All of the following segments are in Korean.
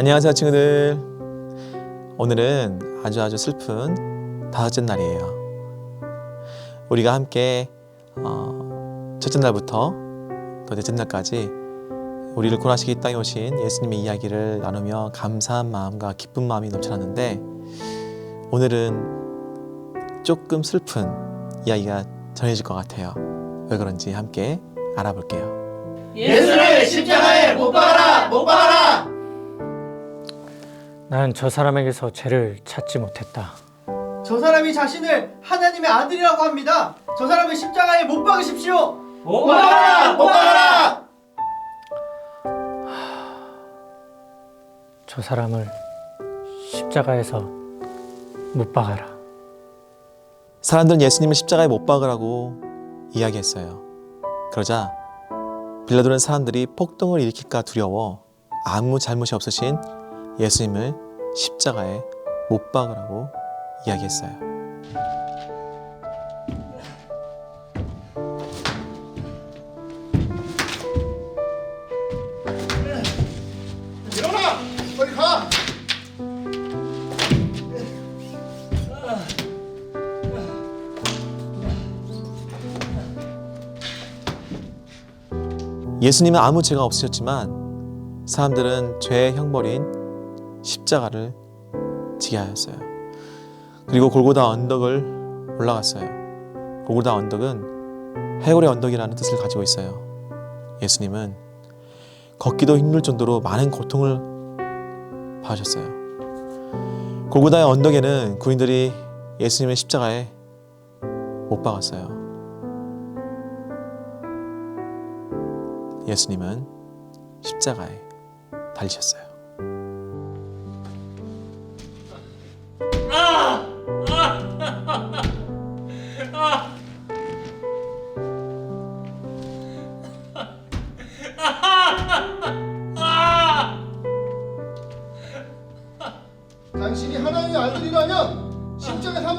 안녕하세요 친구들. 오늘은 아주 아주 슬픈 다섯째 날이에요. 우리가 함께 어, 첫째 날부터 또 넷째 날까지 우리를 이 땅에 오신 예수님의 이야기를 나누며 감사한 마음과 기쁜 마음이 넘쳐났는데 오늘은 조금 슬픈 이야기가 전해질 것 같아요. 왜 그런지 함께 알아볼게요. 예수를 십자가에 못 박아라 못 박아라 나는 저 사람에게서 죄를 찾지 못했다. 저 사람이 자신을 하나님의 아들이라고 합니다 저 사람을 십자가에 못 박으십시오 못 박아라 못 박아라 저 사람을 십자가에서 못 박아라. 사람들은 예수님을 십자가에 못 박으라고 이야기했어요. 그러자 빌라도는 사람들이 폭동을 일으킬까 두려워 아무 잘못이 없으신 예수님을 십자가에 못 박으라고 이야기했어요. 일어나! 빨리 가! 예수님은 아무 죄가 없으셨지만 사람들은 죄의 형벌인 십자가를 지게 하였어요. 그리고 골고다 언덕을 올라갔어요. 골고다 언덕은 해골의 언덕이라는 뜻을 가지고 있어요. 예수님은 걷기도 힘들 정도로 많은 고통을 받으셨어요. 골고다의 언덕에는 군인들이 예수님의 십자가에 못 박았어요. 예수님은 십자가에 달리셨어요.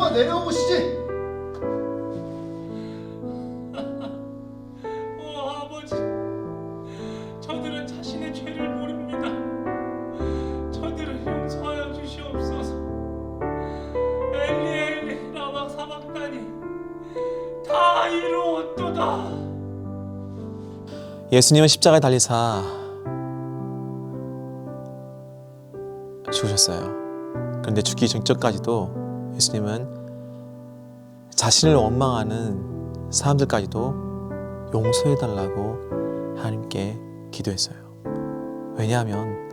한번 내려와 보시지. 오 아버지, 저들은 자신의 죄를 모릅니다. 저들을 용서하여 주시옵소서. 엘리 엘리 라막 사박다니 다 이루었도다. 예수님은 십자가에 달리사 죽으셨어요. 그런데 죽기 전까지도 예수님은 자신을 원망하는 사람들까지도 용서해 달라고 하나님께 기도했어요. 왜냐하면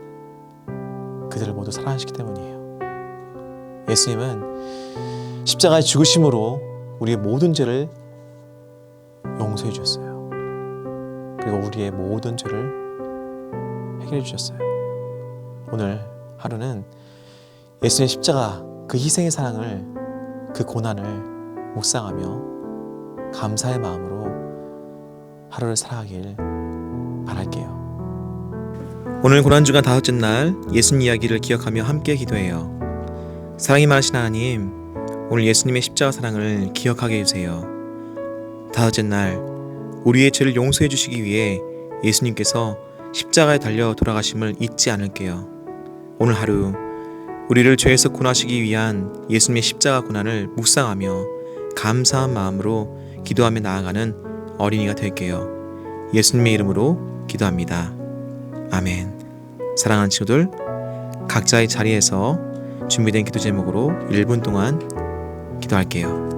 그들을 모두 사랑하시기 때문이에요. 예수님은 십자가의 죽으심으로 우리의 모든 죄를 용서해 주셨어요. 그리고 우리의 모든 죄를 해결해 주셨어요. 오늘 하루는 예수의 십자가 그 희생의 사랑을 그 고난을 묵상하며 감사의 마음으로 하루를 살아가길 바랄게요. 오늘 고난주간 다섯째 날 예수님 이야기를 기억하며 함께 기도해요. 사랑이 많으신 하나님, 오늘 예수님의 십자가 사랑을 기억하게 해주세요. 다섯째 날 우리의 죄를 용서해 주시기 위해 예수님께서 십자가에 달려 돌아가심을 잊지 않을게요. 오늘 하루 우리를 죄에서 구원하시기 위한 예수님의 십자가 고난을 묵상하며 감사한 마음으로 기도하며 나아가는 어린이가 될게요. 예수님의 이름으로 기도합니다. 아멘. 사랑하는 친구들, 각자의 자리에서 준비된 기도 제목으로 1분 동안 기도할게요.